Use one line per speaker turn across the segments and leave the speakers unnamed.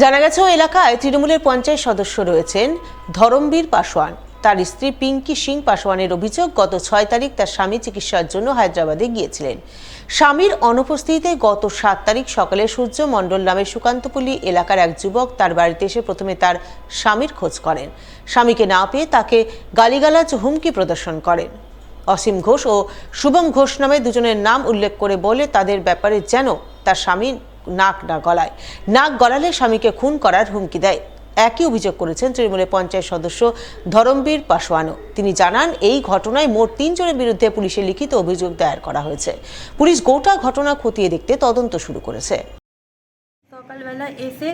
জানা গেছে, ওই এলাকায় তৃণমূলের পঞ্চায়েত সদস্য রয়েছেন ধরমবীর পাসওয়ান তার স্ত্রী পিঙ্কি সিং পাসওয়ানের অভিযোগ, গত ছয় তারিখ তার স্বামী চিকিৎসার জন্য হায়দ্রাবাদে গিয়েছিলেন। স্বামীর অনুপস্থিতিতে গত সাত তারিখ সকালে সূর্য মণ্ডল নামে সুকান্তপল্লী এলাকার এক যুবক তার বাড়িতে এসে প্রথমে তার স্বামীর খোঁজ করেন। স্বামীকে না পেয়ে তাকে গালিগালাজ, হুমকি প্রদর্শন করেন। অসীম ঘোষ ও শুভম ঘোষ নামে দুজনের নাম উল্লেখ করে বলে তাদের ব্যাপারে যেন তার স্বামী নাক না গলায়। নাক গলালে স্বামীকে খুন করার হুমকি দেয়। একই অভিযোগ করেছেন তৃণমূলের পঞ্চায়েত সদস্য ধরমবীর পাশোয়ানও তিনি জানান, এই ঘটনায় মোট তিনজনের বিরুদ্ধে পুলিশে লিখিত অভিযোগ দায়ের করা হয়েছে। পুলিশ গোটা ঘটনা খতিয়ে দেখতে তদন্ত শুরু করেছে।
সকালবেলা এসে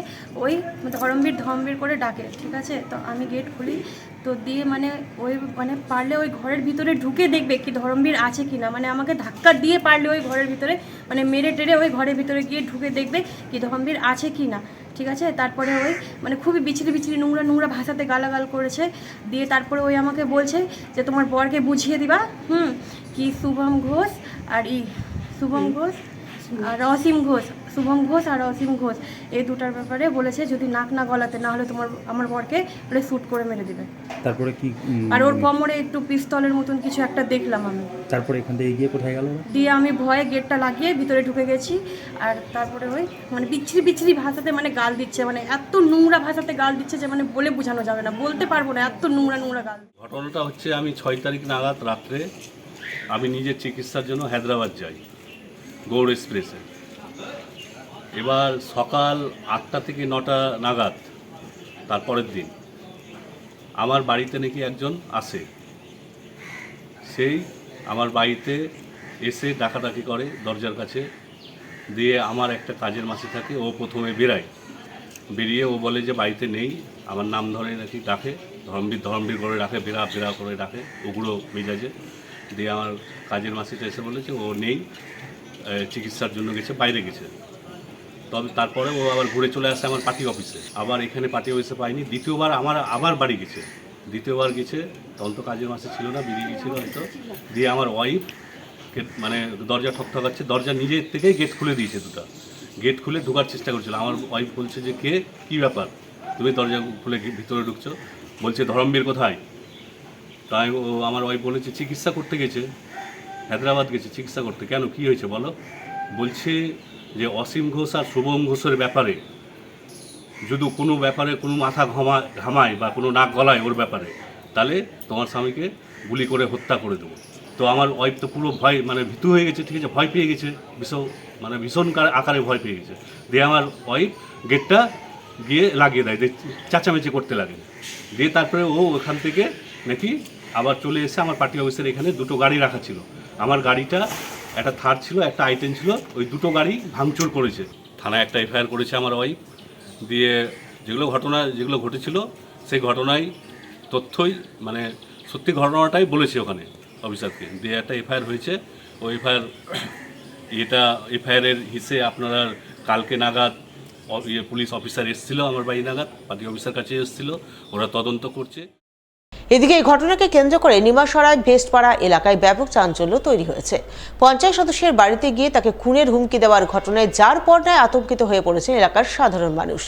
ওই ধরমবীর ধরমবীর করে ডাকে ঠিক আছে? তো আমি গেট খুলি তো দিয়ে মানে ওই মানে পারলে ওই ঘরের ভিতরে ঢুকে দেখবে কি ধরমবীর আছে কি না মানে আমাকে ধাক্কা দিয়ে পারলে ওই ঘরের ভিতরে মানে মেরে টেরে ওই ঘরের ভিতরে গিয়ে ঢুকে দেখবে কি ধরমবীর আছে কি না ঠিক আছে? তারপরে ওই মানে খুবই বিচরি বিচরি নোংরা নোংরা ভাষাতে গালাগাল করেছে। দিয়ে তারপরে ওই আমাকে বলছে যে তোমার বরকে বুঝিয়ে দিবা হুম? কি শুভম ঘোষ আর ই শুভম ঘোষ আর অসীম ঘোষ। শুভম ঘোষ আর অসীম ঘোষ এই দুটার ব্যাপারে বলেছে যদি নাক না গলাতে না হলে তোমার আমার বরকে বলে শ্যুট করে মেরে দিবে।
তারপরে কি
আর ওর কোমরে একটু পিস্তলের মতন কিছু একটা দেখলাম আমি।
তারপরে এখান থেকে গিয়ে কোথায় গেল?
দিয়ে আমি ভয়ে গেটটা লাগিয়ে ভিতরে ঢুকে গেছি আর তারপরে ওই মানে বিচ্ছিরি বিচ্ছিরি ভাষাতে মানে গাল দিচ্ছে মানে এত নোংরা ভাষাতে গাল দিচ্ছে যে মানে বলে বোঝানো যাবে না বলতে পারব না এত নোংরা নোংরা গাল।
ঘটনাটা হচ্ছে আমি ছয় তারিখ নাগাদ রাত্রে আমি নিজের চিকিৎসার জন্য হায়দ্রাবাদ যাই গৌড় এক্সপ্রেসে। এবার সকাল আটটা থেকে নটা নাগাদ তারপরের দিন। আমার বাড়িতে নাকি একজন আসে। সেই আমার বাড়িতে এসে ডাকাডাকি করে দরজার কাছে, দিয়ে আমার একটা কাজের মাসি থাকে, ও প্রথমে বেরায়। বেরিয়ে ও বলে যে, বাড়িতে নেই, আমার নাম ধরে নাকি ডাকে ধরমবীর ধরমবীর করে ডাকে বেরা বেরা করে ডাকে, উগ্রো মেজাজে। দিয়ে আমার কাজের মাসিটা এসে বলেছে, ও নেই চিকিৎসার জন্য গেছে, বাইরে গেছে। তবে তারপরে ও আবার ঘুরে চলে আসে আমার পার্টি অফিসে। আবার এখানে পার্টি অফিসে পাইনি, দ্বিতীয়বার আমার, আবার বাড়ি গেছে। দ্বিতীয়বার গেছে, তখন তো কাজের মাসে ছিল না, বেরিয়ে গেছিল হয়তো। দিয়ে আমার ওয়াইফ মানে দরজা ঠকঠকাচ্ছে দরজা নিজের থেকেই গেট খুলে দিয়েছে দুটো। গেট খুলে ঢোকার চেষ্টা করছিল। আমার ওয়াইফ বলছে যে, কে? কী ব্যাপার? তুমি দরজা খুলে ভিতরে ঢুকছো? বলছে, ধরমবীর কোথায়? তাই ও, আমার ওয়াইফ বলেছে, চিকিৎসা করতে গেছে। হায়দ্রাবাদ গেছে, চিকিৎসা করতে। কেন? কি হয়েছে বলো? বলছে যে অসীম ঘোষ আর শুভম ঘোষের ব্যাপারে, যদি কোনো ব্যাপারে কোনো মাথা ঘামা, ঘামায় বা কোনো নাক গলায় ওর ব্যাপারে, তাহলে তোমার স্বামীকে গুলি করে হত্যা করে দেবো। তো আমার ওয়াইফ তো পুরো ভয় মানে ভীতু হয়ে গেছে, ঠিক আছে, ভয় পেয়ে গেছে, ভীষণ মানে ভীষণ কার- আকারে ভয় পেয়ে গেছে। দিয়ে আমার ওয়াইফ গেটটা গিয়ে লাগিয়ে দেয় দিয়ে চাচামেচি করতে লাগে দিয়ে তারপরে ও ওখান থেকে নাকি আবার চলে এসে আমার পার্টি অফিসের এখানে দুটো গাড়ি রাখা ছিল। আমার গাড়িটা একটা থার ছিল, একটা আইটেম ছিল, ওই দুটো গাড়ি ভাঙচুর করেছে। থানায় একটা এফআইআর করেছে আমার ওয়াইফ দিয়ে যেগুলো ঘটনা, যেগুলো ঘটেছিল, সেই ঘটনায় তথ্যই মানে সত্যি ঘটনাটাই বলেছে ওখানে অফিসারকে। দিয়ে একটা এফআইআর হয়েছে, ওই এফআইআর এটা এফআইআরের হিসে আপনারা কালকে নাগাদ ইয়ে পুলিশ অফিসার এসেছিল, আমার বাড়ি নাগাদ, পার্টি অফিসার কাছে এসেছিল, ওরা তদন্ত করছে।
এদিকে এই ঘটনাকে কেন্দ্র করে নিমাসরায় ভেস্টপাড়া এলাকায় ব্যাপক চাঞ্চল্য তৈরি হয়েছে। পঞ্চায়েত সদস্যের বাড়িতে গিয়ে তাকে খুনের হুমকি দেওয়ার ঘটনায় যার পর্দায় আতঙ্কিত হয়ে পড়েছেন এলাকার সাধারণ মানুষ।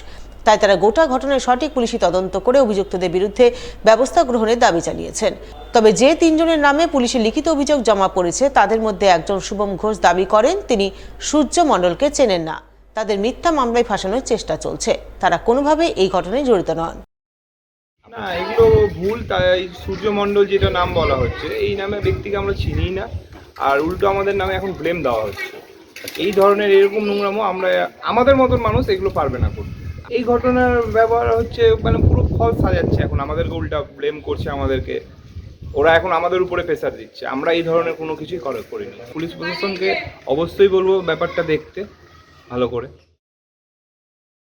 তাই তারা গোটা ঘটনার সঠিক পুলিশি তদন্ত করে অভিযুক্তদের বিরুদ্ধে ব্যবস্থা গ্রহণের দাবি জানিয়েছেন। তবে যে তিনজনের নামে পুলিশে লিখিত অভিযোগ জমা পড়েছে, তাদের মধ্যে একজন শুভম ঘোষ দাবি করেন, তিনি সূর্য মণ্ডলকে চেনেন না। তাদের মিথ্যা মামলায় ফাঁসানোর চেষ্টা চলছে। তারা কোনোভাবে এই ঘটনায় জড়িত নন।
না, এগুলো ভুল, তাই সূর্যমণ্ডল যেটা নাম বলা হচ্ছে, এই নামে ব্যক্তিকে আমরা চিনি না, আর উল্টো আমাদের নামে এখন ব্লেম দেওয়া হচ্ছে। এই ধরনের এরকম নোংরামো আমরা, আমাদের মতন মানুষ এগুলো পারবে না করতে। এই ঘটনার ব্যবহার হচ্ছে মানে পুরো ফল সাজাচ্ছে এখন, আমাদেরকে উল্টা ব্লেম করছে আমাদেরকে। ওরা এখন আমাদের উপরে প্রেসার দিচ্ছে, আমরা এই ধরনের কোনো কিছুই করে করিনি। পুলিশ প্রশাসনকে অবশ্যই বলব ব্যাপারটা দেখতে, ভালো করে।